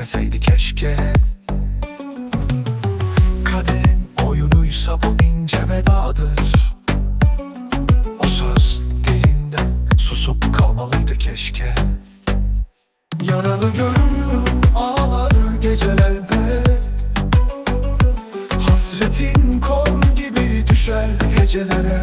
etmeseydi keşke. Kaderin oyunuysa bu ince vedadır. O söz dilinde susup kalmalıydı keşke. Yaralı görürüm ağlar gecelerde. Hasretin kor gibi düşer hecelere.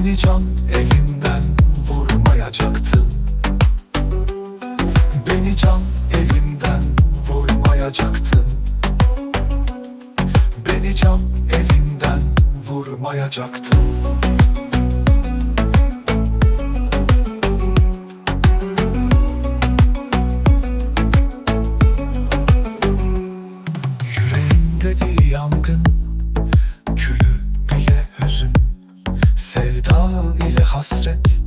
Beni can elimden vurmayacaktın Beni can elimden vurmayacaktın Beni can elimden vurmayacaktın hasret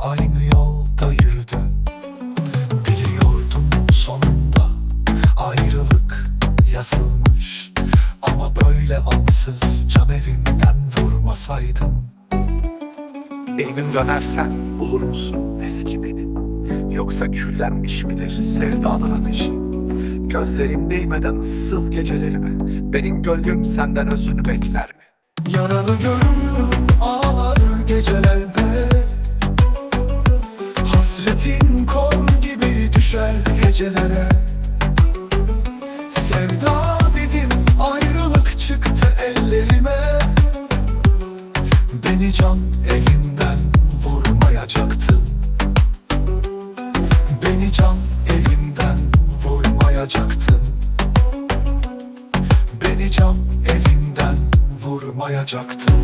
Aynı yolda yürüdü Biliyordum sonunda Ayrılık yazılmış Ama böyle ansız Can evimden vurmasaydın Bir gün dönersen bulur musun eski beni? Yoksa küllenmiş midir sevdalar ateşi? Gözlerin değmeden ıssız gecelerime Benim gönlüm senden özünü bekler mi? Yaralı gönlüm ağlar gecelerde Hasretin kor gibi düşer hecelere. Sevda dedim ayrılık çıktı ellerime. Beni can elimden vurmayacaktın. Beni can elimden vurmayacaktın. Beni can elimden vurmayacaktın